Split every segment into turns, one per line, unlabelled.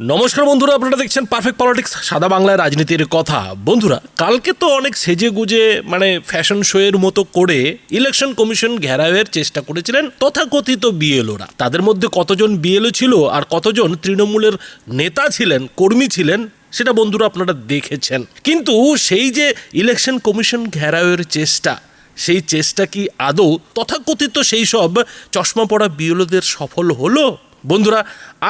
নমস্কার বন্ধুরা, আপনারা দেখছেন পারফেক্ট পলিটিক্স সাদা বাংলায় রাজনীতির কথা। বন্ধুরা, কালকে তো অনেক সেজে গুজে মানে ফ্যাশন শো এর মতো করে ইলেকশন কমিশন ঘেরাওয়ের চেষ্টা করেছিলেন তথাকথিত বিএলওরা। তাদের মধ্যে কতজন বিএলও ছিল আর কতজন তৃণমূলের নেতা ছিলেন, কর্মী ছিলেন, সেটা বন্ধুরা আপনারা দেখেছেন। কিন্তু সেই যে ইলেকশন কমিশন ঘেরাওয়ের চেষ্টা, সেই চেষ্টা কি আদৌ তথাকথিত সেই সব চশমা পড়া বিএলওদের সফল হলো? বন্ধুরা,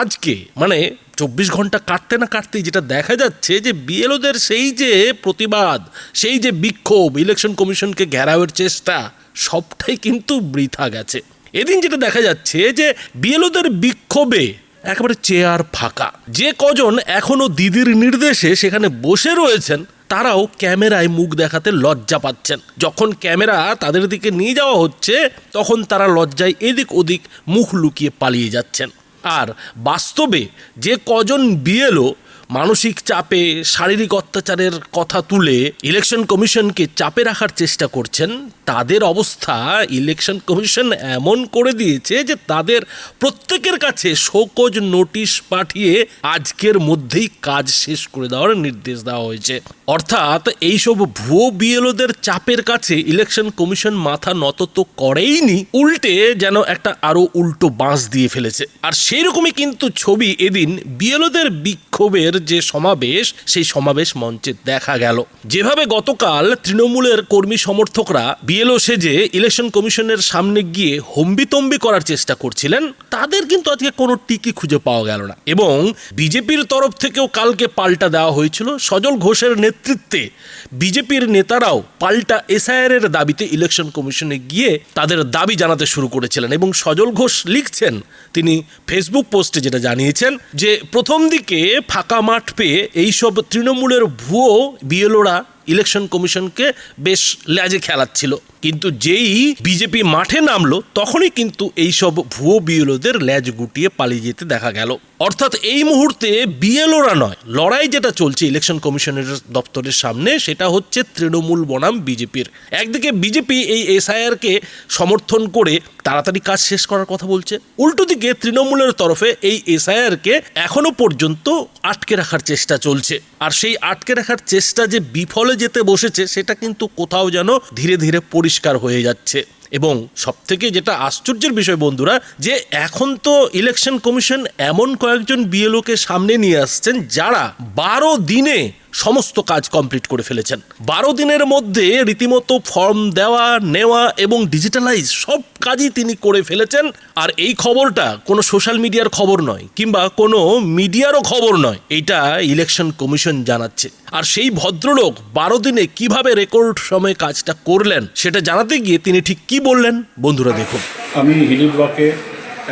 আজকে মানে চব্বিশ ঘণ্টা কাটতে না কাটতেই যেটা দেখা যাচ্ছে যে বিএলওদের সেই যে প্রতিবাদ, সেই যে বিক্ষোভ ইলেকশন কমিশনকে ঘেরাওয়ের চেষ্টা, সবটাই কিন্তু বৃথা গেছে। এদিন যেটা দেখা যাচ্ছে যে বিএলওদের বিক্ষোভে একেবারে চেয়ার ফাঁকা। যে কজন এখনও দিদির নির্দেশে সেখানে বসে রয়েছেন, তারাও ক্যামেরায় মুখ দেখাতে লজ্জা পাচ্ছেন। যখন ক্যামেরা তাদের দিকে নিয়ে যাওয়া হচ্ছে, তখন তারা লজ্জায় এদিক ওদিক মুখ লুকিয়ে পালিয়ে যাচ্ছেন। আর বাস্তবে যে কজন বিএলও মানসিক চাপে শারীরিক অত্যাচারের কথা তুলে ইলেকশন কমিশনকে চাপে রাখার চেষ্টা করছেন, তাদের অবস্থা ইলেকশন কমিশন এমন করে দিয়েছে যে তাদের প্রত্যেকের কাছে শোকজ নোটিশ পাঠিয়ে আজকের মধ্যেই কাজ শেষ করে দেওয়ার নির্দেশ দেওয়া হয়েছে। অর্থাৎ এইসব ভুয়ো বিএলওদের চাপের কাছে ইলেকশন কমিশন মাথা নত তো করেইনি, উল্টে যেন একটা আরও উল্টো বাঁশ দিয়ে ফেলেছে। আর সেই রকমই কিন্তু ছবি এদিন বিএলওদের বিক্ষোভের যে সমাবেশ, সেই সমাবেশ মঞ্চে দেখা গেল। যেভাবে গতকাল তৃণমূলের কর্মী সমর্থকরা বিএলও সেজে ইলেকশন কমিশনের সামনে গিয়ে হম্বিতম্বি করার চেষ্টা করছিলেন, তাদের কিন্তু আজকে কোনো টিকি খুঁজে পাওয়া গেল না। এবং বিজেপির তরফ থেকেও কালকে পাল্টা দেওয়া হয়েছিল। সজল ঘোষের নেতৃত্বে বিজেপির নেতারাও পাল্টা এসআইআর এর দাবিতে ইলেকশন কমিশনে গিয়ে তাদের দাবি জানাতে শুরু করেছিলেন এবং সজল ঘোষ লিখছেন, তিনি ফেসবুক পোস্টে যেটা জানিয়েছেন যে প্রথম দিকে ফাঁকা মাঠ পেয়ে এইসব তৃণমূলের ভুয়ো বিএলওরা ইলেকশন কমিশনকে বেশ ল্যাজে খেলাচ্ছিল। কিন্তু যেই বিজেপি মাঠে নামলো, তখনই কিন্তু এইসব ভুয়ো বিএলওদের ল্যাজ গুটিয়ে পালিয়ে যেতে দেখা গেল। অর্থাৎ এই মুহূর্তে বিএলওরা নয়, লড়াই যেটা চলছে ইলেকশন কমিশনের দপ্তরের সামনে, সেটা হচ্ছে তৃণমূল বনাম বিজেপির। একদিকে বিজেপি এই এসআইআরকে সমর্থন করে তাড়াতাড়ি কাজ শেষ করার কথা বলছে। উল্টো দিকে তৃণমূলের তরফে এই এসআইআরকে এখনও পর্যন্ত আটকে রাখার চেষ্টা চলছে। আর সেই আটকে রাখার চেষ্টা যে বিফলে যেতে বসেছে, সেটা কিন্তু কোথাও যেন ধীরে ধীরে পরিষ্কার হয়ে যাচ্ছে। এবং সব থেকে যেটা আশ্চর্যের বিষয় বন্ধুরা, যে এখন তো ইলেকশন কমিশন এমন কয়েকজন বিএলওকে সামনে নিয়ে আসছেন যারা বারো দিনে সমস্ত কাজ কমপ্লিট করে ফেলেছেন। বারো দিনের মধ্যে রীতিমতো ফর্ম দেওয়া, নেওয়া এবং ডিজিটালাইজ সব কাজই তিনি করে ফেলেছেন। আর এই খবরটা কোনো সোশ্যাল মিডিয়ার খবর নয়, কিংবা কোনো মিডিয়ারও খবর নয় এটা ইলেকশন কমিশন জানাচ্ছে। আর সেই ভদ্রলোক বারো দিনে কীভাবে রেকর্ড সময়ে কাজটা করলেন, সেটা জানাতে গিয়ে তিনি ঠিক কি বললেন, বন্ধুরা দেখুন।
আমি হিলি ব্লকে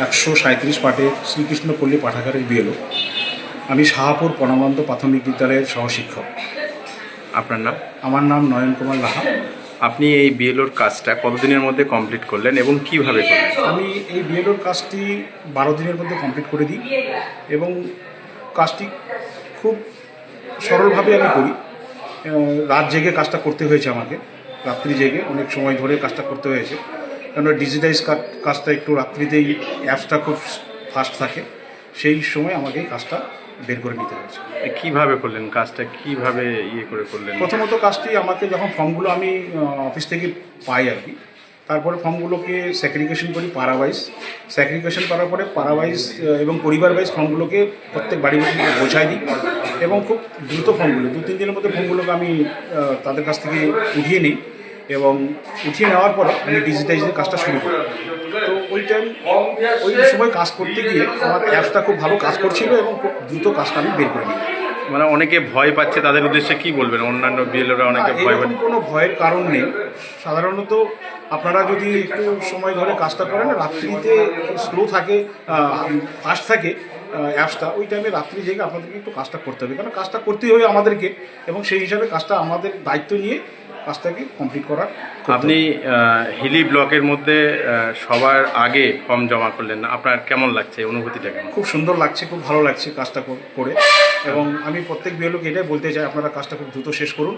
একশো সাঁত্রিশ পাটে শ্রীকৃষ্ণপল্লী পাঠাগারের বিএলও। আমি শাহাপুর পরমানন্দ প্রাথমিক বিদ্যালয়ের সহশিক্ষক।
আপনার নাম?
আমার নাম নয়ন কুমার লাহা।
আপনি এই বিএলওর কাজটা কতদিনের মধ্যে কমপ্লিট করলেন এবং কীভাবে করলেন?
আমি এই বিএলওর কাজটি বারো দিনের মধ্যে কমপ্লিট করে দিই এবং কাজটি খুব সরলভাবে আমি করি। রাত জেগে কাজটা করতে হয়েছে আমাকে রাত্রি জেগে। অনেক সময় ধরে কাজটা করতে হয়েছে। কারণ ডিজিটাইজ কাজটা একটু রাত্রিতেই অ্যাপসটা খুব ফাস্ট থাকে। সেই সময় আমাকে এই কাজটা বের করে নিতে হয়েছে।
কীভাবে করলেন? কাজটা কীভাবে ইয়ে করে করলেন?
প্রথমত কাজটি আমাকে যখন ফর্মগুলো আমি অফিস থেকে পাই আর কি তারপরে ফর্মগুলোকে স্যাক্রিফিকেশন করি পাড়া ওয়াইজ স্যাক্রিফিকেশন করার পরে পাড়া ওয়াইজ এবং পরিবার ওয়াইজ ফর্মগুলোকে প্রত্যেক বাড়ি বাড়ি বোঝাই দিই এবং খুব দ্রুত ফর্মগুলো দু তিন দিনের মধ্যে ফর্মগুলোকে আমি তাদের কাছ থেকে উঠিয়ে নিই। এবং উঠিয়ে নেওয়ার পরে আমি ডিজিটাইজের কাজটা শুরু করি। তো ওই টাইম ওই সময় কাজ করতে গিয়ে আমার অ্যাপসটা খুব ভালো কাজ করছিল এবং খুব দ্রুত কাজটা আমি বের করে নিই
মানে অনেকে ভয় পাচ্ছে তাদের উদ্দেশ্যে কি বলবেন? অন্যান্য বিএলওরা অনেকে ভয় পাচ্ছে।
কোনো ভয়ের কারণ নেই। সাধারণত আপনারা যদি একটু সময় ধরে কাজটা করেন রাত্রিতে স্লো থাকে ফাস্ট থাকে অ্যাপসটা ওই টাইমে রাত্রি জেগে আপনাদেরকে একটু কাজটা করতে হবে। কারণ কাজটা করতেই হবে আমাদেরকে এবং সেই হিসাবে কাজটা আমাদের দায়িত্ব নিয়ে কাজটাকে কমপ্লিট করার?
আপনি হিলি ব্লকের মধ্যে সবার আগে ফর্ম জমা করলেন না। আপনার কেমন লাগছে? অনুভূতিটা কেমন?
খুব সুন্দর লাগছে খুব ভালো লাগছে কাজটা করে এবং আমি প্রত্যেক বিএলওকে এটাই বলতে চাই আপনারা কাজটা খুব দ্রুত শেষ করুন।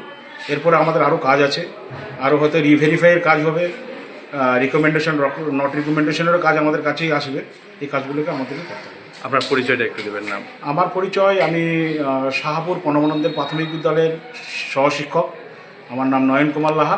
এরপরে আমাদের আরও কাজ আছে। আরও হয়তো রিভেরিফাইয়ের কাজ হবে। রিকমেন্ডেশন নট রিকমেন্ডেশনেরও কাজ আমাদের কাছেই আসবে। এই কাজগুলোকে আমাদেরকে করতে হবে।
আপনার পরিচয়টা একটু দেবেন নাম
আমার পরিচয় আমি শাহাপুর প্রণবানন্দের প্রাথমিক বিদ্যালয়ের সহশিক্ষক। আমার নাম নয়ন কুমার লাহা।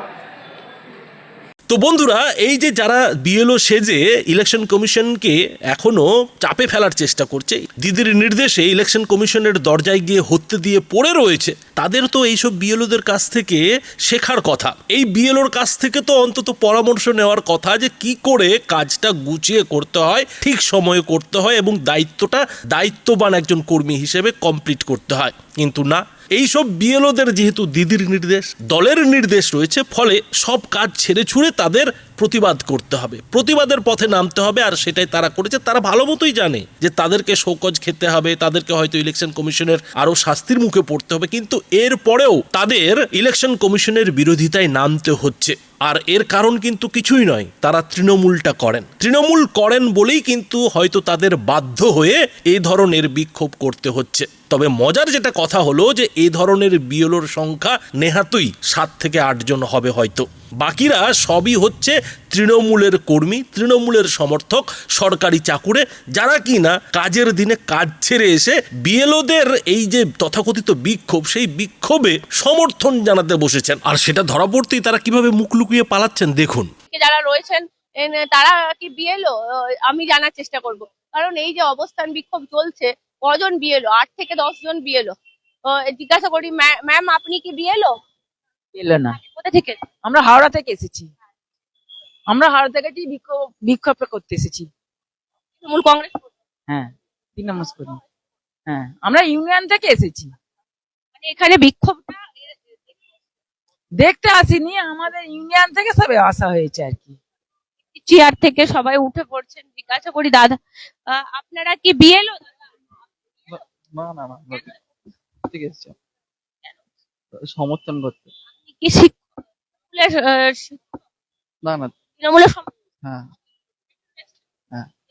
তো বন্ধুরা, এই যে যারা বিএলও সেজে ইলেকশন কমিশনকে এখনও চাপে ফেলার চেষ্টা করছে, দিদির নির্দেশে ইলেকশন কমিশনের দরজায় গিয়ে হত্যে দিয়ে পড়ে রয়েছে, তাদের তো এইসব বিএলওদের কাছ থেকে শেখার কথা। এই বিএলওর কাছ থেকে তো অন্তত পরামর্শ নেওয়ার কথা যে কি করে কাজটা গুছিয়ে করতে হয়, ঠিক সময়ে করতে হয় এবং দায়িত্বটা দায়িত্ববান একজন কর্মী হিসেবে কমপ্লিট করতে হয়। কিন্তু না এইসব বিএলওদের যেহেতু দিদির নির্দেশ দলের নির্দেশ রয়েছে ফলে সব কাজ ছেড়ে ছুড়ে তাদের প্রতিবাদ করতে হবে। প্রতিবাদের পথে নামতে হবে আর সেটাই তারা করেছে। তারা ভালো মতোই জানে যে তাদেরকে শোকজ খেতে হবে, তাদেরকে হয়তো ইলেকশন কমিশনের আরও শাস্তির মুখে পড়তে হবে, কিন্তু এর পরেও তাদের ইলেকশন কমিশনের বিরোধিতায় নামতে হচ্ছে। আর এর কারণ কিন্তু কিছুই নয়, তারা তৃণমূলটা করেন। তৃণমূল করেন বলেই কিন্তু হয়তো তাদের বাধ্য হয়ে এই ধরনের বিক্ষোভ করতে হচ্ছে। তবে মজার যেটা কথা হলো যে এই ধরনের বিএলওর সংখ্যা নেহাতই সাত থেকে আটজন হবে হয়তো। বাকিরা সবই হচ্ছে তৃণমূলের কর্মী, তৃণমূলের সমর্থক, সরকারি চাকুরে, যারা কিনা কাজের দিনে কাজ ছেড়ে এসে বিএলওদের এই যে তথাকথিত বিক্ষোভ, সেই বিক্ষোভে সমর্থন জানাতে বসেছেন। আর সেটা ধরা পড়তেই তারা কীভাবে মুখ লুকিয়ে পালাচ্ছেন দেখুন।
যারা রয়েছেন তারা কি বিএলও? আমি জানার চেষ্টা করব। কারণ এই যে অবস্থান বিক্ষোভ চলছে, কজন বিএলও? আট থেকে দশ জন বিএলও। জিজ্ঞাসা করি, "ম্যা- ম্যাম, আপনি কি বিএলও?
এলো না।
কোথা থেকে?
আমরা হাওড়া থেকে এসেছি। আমরা হাওড়া থেকে বিক্ষোভ বিক্ষোভ করতে এসেছি।
তৃণমূল কংগ্রেস?
হ্যাঁ করি হ্যাঁ আমরা ইউনিয়ন থেকে এসেছি।
মানে এখানে বিক্ষোভটা
দেখতে আসিনি আমাদের ইউনিয়ন থেকে সবে আসা হয়েছে আর কি।
চেয়ার থেকে সবাই উঠে পড়ছেন। জিজ্ঞাসা করি দাদা আহ, আপনারা কি বিএলও?
না না না, ঠিক আছে। সমর্থন করতে।
কি শিক্ষক? স্কুলের, আহ, শিক্ষক,
না না।
তৃণমূলের সম-
হ্যাঁ।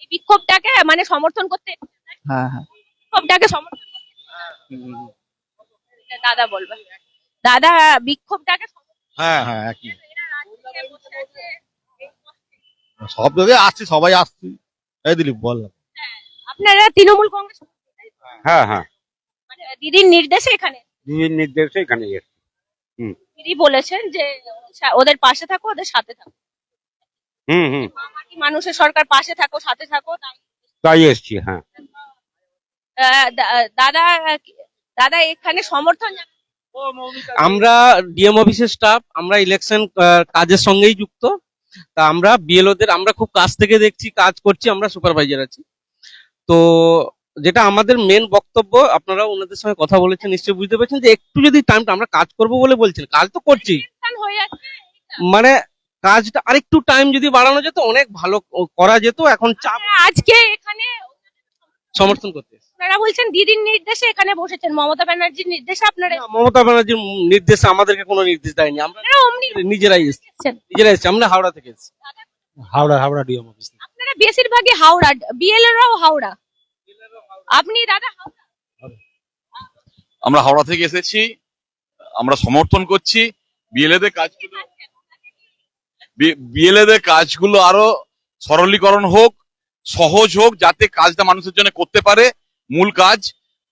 এই বিক্ষোভটাকে মানে সমর্থন করতে
হ্যাঁ হ্যাঁ।
বিক্ষোভটাকে সমর্থন দাদা বলবেন দাদা বিক্ষোভটাকে
হ্যাঁ হ্যাঁ একই। সব জায়গায় আসছি সবাই আসছি। এই দিলীপ বল।
আপনারা তৃণমূল কংগ্রেস
হ্যাঁ হ্যাঁ।
মানে দিদির নির্দেশে এখানে
দিদির নির্দেশে এখানে এসেছি।
দিদি বলেছেন যে ওদের পাশে থাকো ওদের সাথে থাকো।
হুম হুম।
মামাটি মানুষের সরকার পাশে থাকো সাথে থাকো তাই-
এসছি হ্যাঁ।
আহ, দাদা দাদা এখানে সমর্থন জানান-
আমরা ডিএম অফিসের স্টাফ আমরা ইলেকশন কাজের সঙ্গেই যুক্ত। তা আমরা বিএলওদের আমরা খুব কাছ থেকে দেখছি কাজ করছি আমরা সুপারভাইজার আছি। তো যেটা আমাদের মেন বক্তব্য আপনারা ওনাদের সঙ্গে কথা বলেছেন নিশ্চয়ই বুঝতে পারছেন যে একটু যদি টাইমটা আমরা কাজ করব বলে বলছেন কাজ তো করছি।
হয়ে
মানে কাজটা আরেকটু টাইম যদি বাড়ানো যেত অনেক ভালো করা যেত এখন চাপ
আজকে এখানে
সমর্থন করতে।
আপনারা বলছেন দিদির নির্দেশে এখানে বসেছেন মমতা ব্যানার্জির নির্দেশে আপনারা
মমতা ব্যানার্জির নির্দেশে আমাদেরকে কোনো নির্দেশ দেয়নি আমরা নিজেরাই এসেছি।
এসেছেন।
নিজেরাই এসেছি আমরা হাওড়া থেকে এসেছি।
হাওড়া হাওড়া ডিএম অফিস
আপনারা বেশিরভাগই হাওড়া বিএলএরাও হাওড়া। আপনি দাদা
আমরা হাওড়া থেকে এসেছি। আমরা সমর্থন করছি। বিএলএদের কাজগুলো বিএলএদের কাজগুলো আরও সরলীকরণ হোক সহজ হোক যাতে কাজটা মানুষের জন্য করতে পারে। মূল কাজ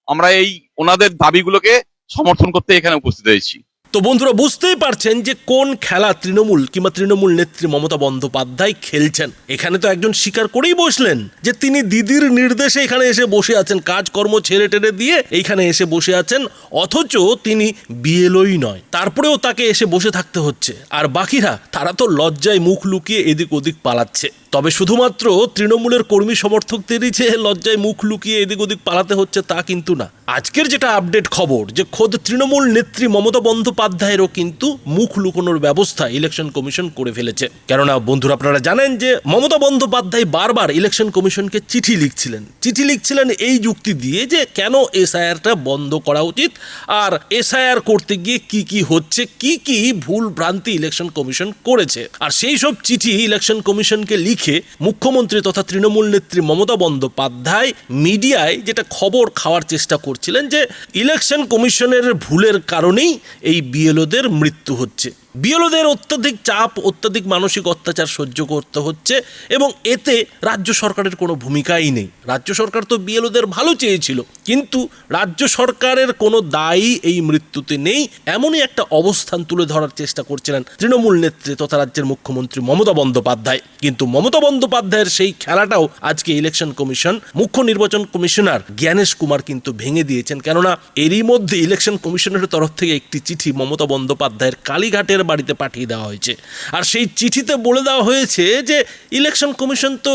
আমরা এই ওনাদের দাবিগুলোকে সমর্থন করতে এখানে উপস্থিত হয়েছি।
তো বন্ধুরা, বুঝতেই পারছেন যে কোন খেলা তৃণমূল কিংবা তৃণমূল নেত্রী মমতা বন্দ্যোপাধ্যায় খেলছেন? এখানে তো একজন স্বীকার করেই বসলেন যে তিনি দিদির নির্দেশে এখানে এসে বসে আছেন, কাজকর্ম ছেড়ে টেড়ে দিয়ে এইখানে এসে বসে আছেন, অথচ তিনি বিএলওই নয়। তারপরেও তাকে এসে বসে থাকতে হচ্ছে। আর বাকিরা, তারা তো লজ্জায় মুখ লুকিয়ে এদিক ওদিক পালাচ্ছে। তবে শুধুমাত্র তৃণমূলের কর্মী সমর্থকদেরই যে লজ্জায় মুখ লুকিয়ে এদিক ওদিক পালাতে হচ্ছে তা কিন্তু না। আজকের যেটা আপডেট খবর, যে খোদ তৃণমূল নেত্রী মমতা বন্দ্যোপাধ্যায়েরও কিন্তু মুখ লুকোনোর ব্যবস্থা ইলেকশন কমিশন করে ফেলেছে। কেননা বন্ধুরা, আপনারা জানেন যে মমতা বন্দ্যোপাধ্যায় বারবার ইলেকশন কমিশনকে চিঠি লিখছিলেন। চিঠি লিখছিলেন এই যুক্তি দিয়ে যে কেন এসআইআরটা বন্ধ করা উচিত আর এসআইআর করতে গিয়ে কি কি হচ্ছে, কি কি ভুল ভ্রান্তি ইলেকশন কমিশন করেছে। আর সেই সব চিঠি ইলেকশন কমিশনকে লিখে মুখ্যমন্ত্রী তথা তৃণমূল নেত্রী মমতা বন্দ্যোপাধ্যায় মিডিয়ায় যেটা খবর খাওয়ার চেষ্টা করছিলেন যে, ইলেকশন কমিশনের ভুলের কারণেই এই বিএলওদের মৃত্যু হচ্ছে। বিএলওদের অত্যাধিক চাপ, অত্যাধিক মানসিক অত্যাচার সহ্য করতে হচ্ছে এবং এতে রাজ্য সরকারের কোনো ভূমিকাই নেই। রাজ্য সরকার তো বিএলওদের ভালো চেয়েছিল, কিন্তু রাজ্য সরকারের কোনো দায়ী এই মৃত্যুতে নেই, এমনই একটা অবস্থান তুলে ধরার চেষ্টা করছিলেন তৃণমূল নেত্রী তথা রাজ্যের মুখ্যমন্ত্রী মমতা বন্দ্যোপাধ্যায়। কিন্তু মমতা বন্দ্যোপাধ্যায়ের সেই খেলাটাও আজকে ইলেকশন কমিশন, মুখ্য নির্বাচন কমিশনার জ্ঞানেশ কুমার কিন্তু ভেঙে দিয়েছেন। কেননা এরই মধ্যে ইলেকশন কমিশনের তরফ থেকে একটি চিঠি মমতা বন্দ্যোপাধ্যায়ের কালীঘাটের বাড়িতে পাঠিয়ে দেওয়া হয়েছে। আর সেই চিঠিতে বলে দেওয়া হয়েছে যে, ইলেকশন কমিশন তো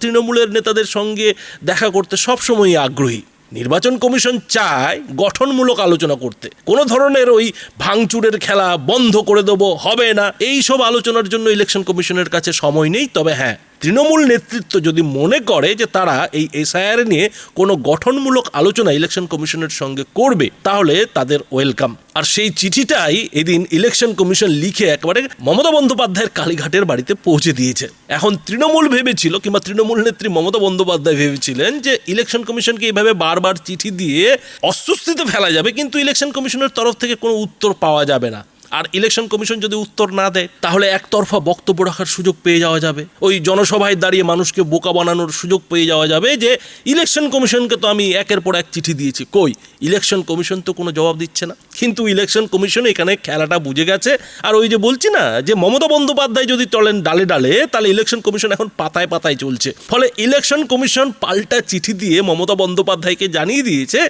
তৃণমূলের নেতাদের সঙ্গে দেখা করতে সবসময়ই আগ্রহী। নির্বাচন কমিশন চায় গঠনমূলক আলোচনা করতে। কোনো ধরনের ওই ভাঙচুরের খেলা বন্ধ করে দেবো, হবে না। এই সব আলোচনার জন্য ইলেকশন কমিশনের কাছে সময় নেই, তবে হ্যাঁ তৃণমূল নেতৃত্ব যদি মনে করে যে তারা এই এসআইআর নিয়ে কোনো গঠনমূলক আলোচনা ইলেকশন কমিশনের সঙ্গে করবে, তাহলে তাদের ওয়েলকাম। আর সেই চিঠিটাই এদিন ইলেকশন কমিশন লিখে একেবারে মমতা বন্দ্যোপাধ্যায়ের কালীঘাটের বাড়িতে পৌঁছে দিয়েছে। এখন তৃণমূল ভেবেছিল কিংবা তৃণমূল নেত্রী মমতা বন্দ্যোপাধ্যায় ভেবেছিলেন যে ইলেকশন কমিশনকে এইভাবে বারবার চিঠি দিয়ে অস্বস্তিতে ফেলা যাবে, কিন্তু ইলেকশন কমিশনের তরফ থেকে কোনো উত্তর পাওয়া যাবে না। আর ইলেকশন কমিশন যদি উত্তর না দেয়, তাহলে একতরফা বক্তব্য রাখার সুযোগ পেয়ে যাওয়া যাবে। ওই জনসভায় দাঁড়িয়ে মানুষকে বোকা বানানোর সুযোগ পেয়ে যাওয়া যাবে যে ইলেকশন কমিশনকে তো আমি একের পর এক চিঠি দিয়েছি। কই? ইলেকশন কমিশন তো কোনো জবাব দিচ্ছে না। কিন্তু ইলেকশন কমিশন এখানে খেলাটা বুঝে গেছে। আর ওই যে বলছি না, যে মমতা বন্দ্যোপাধ্যায় যদি চলেন ডালে ডালে, তাহলে ইলেকশন কমিশন এখন পাতায় পাতায় চলছে। ফলে ইলেকশন কমিশন পাল্টা চিঠি দিয়ে মমতা বন্দ্যোপাধ্যায়কে জানিয়ে দিয়েছে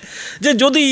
যে যদি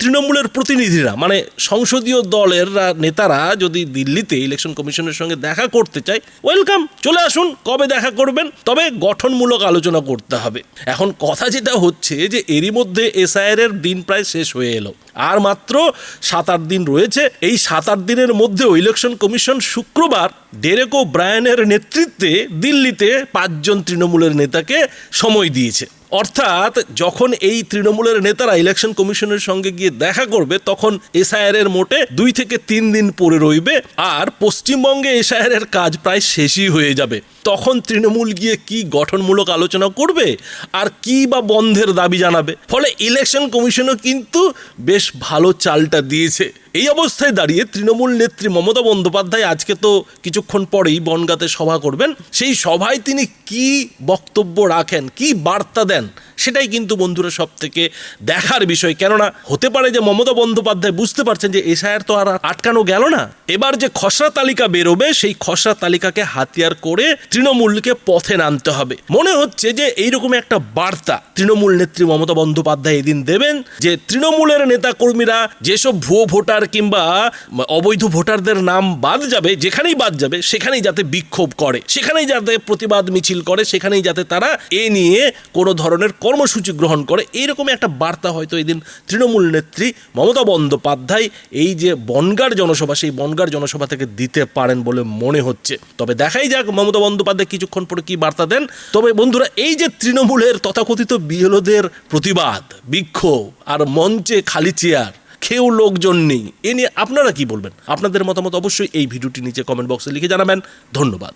তৃণমূলের প্রতিনিধিরা মানে সংসদীয় দলের নেতারা যদি দিল্লিতে ইলেকশন কমিশনের সঙ্গে দেখা করতে চায়, ওয়েলকাম, চলে আসুন, কবে দেখা করবেন? তবে গঠনমূলক আলোচনা করতে হবে। এখন কথা যেটা হচ্ছে যে এরই মধ্যে এসআইআর এর দিন প্রায় শেষ হয়ে এলো। আর মাত্র সাত আট দিন রয়েছে। এই সাত আট দিনের মধ্যেও ইলেকশন কমিশন শুক্রবার ডেরেকো ব্রায়ানের নেতৃত্বে দিল্লিতে পাঁচজন তৃণমূলের নেতাকে সময় দিয়েছে। অর্থাৎ যখন এই তৃণমূলের নেতারা ইলেকশন কমিশনের সঙ্গে গিয়ে দেখা করবে, তখন এসআইআর এর মোটে দুই থেকে তিন দিন পরে রইবে আর পশ্চিমবঙ্গে এসআইআর এর কাজ প্রায় শেষই হয়ে যাবে। তখন তৃণমূল গিয়ে কি গঠনমূলক আলোচনা করবে আর কি বা বন্ধের দাবি জানাবে? ফলে ইলেকশন কমিশনও কিন্তু বেশ ভালো চালটা দিয়েছে। এই অবস্থায় দাঁড়িয়ে তৃণমূল নেত্রী মমতা বন্দ্যোপাধ্যায় আজকে তো কিছুক্ষণ পরেই বনগাঁতে সভা করবেন। সেই সভায় তিনি কি বক্তব্য রাখেন, কি বার্তা দেন, সেটাই কিন্তু বন্ধুরা সব থেকে দেখার বিষয়। কেননা হতে পারে যে মমতা বন্দ্যোপাধ্যায় বুঝতে পারছেন যে এসআইআর তো আর আটকানো গেল না। এবার যে খসড়া তালিকা বেরোবে, সেই খসড়া তালিকাকে হাতিয়ার করে তৃণমূলকে পথে নামতে হবে। মনে হচ্ছে যে এইরকম একটা বার্তা তৃণমূল নেত্রী মমতা বন্দ্যোপাধ্যায় এদিন দেবেন যে তৃণমূলের নেতাকর্মীরা যেসব ভুয়ো ভোটার কিংবা অবৈধ ভোটারদের নাম বাদ যাবে, যেখানেই বাদ যাবে, সেখানেই যাতে বিক্ষোভ করে, সেখানেই যাতে প্রতিবাদ মিছিল করে, সেখানেই যাতে তারা এ নিয়ে কোনো ধরনের কর্মসূচি গ্রহণ করে। এইরকম একটা বার্তা হয়তো এদিন তৃণমূল নেত্রী মমতা বন্দ্যোপাধ্যায় এই যে বনগার জনসভা, সেই বনগার জনসভা থেকে দিতে পারেন বলে মনে হচ্ছে। তবে দেখাই যাক মমতা বন্দ্যোপাধ্যায় কিছুক্ষণ পরে কি বার্তা দেন। তবে বন্ধুরা, এই যে তৃণমূলের তথাকথিত বিএলওদের প্রতিবাদ, বিক্ষোভ আর মঞ্চে খালি চেয়ার খেয়েও লোকজন নেই। এ নিয়ে আপনারা কি বলবেন? আপনাদের মতামত অবশ্যই এই ভিডিওটি নিচে কমেন্ট বক্সে লিখে জানাবেন। ধন্যবাদ।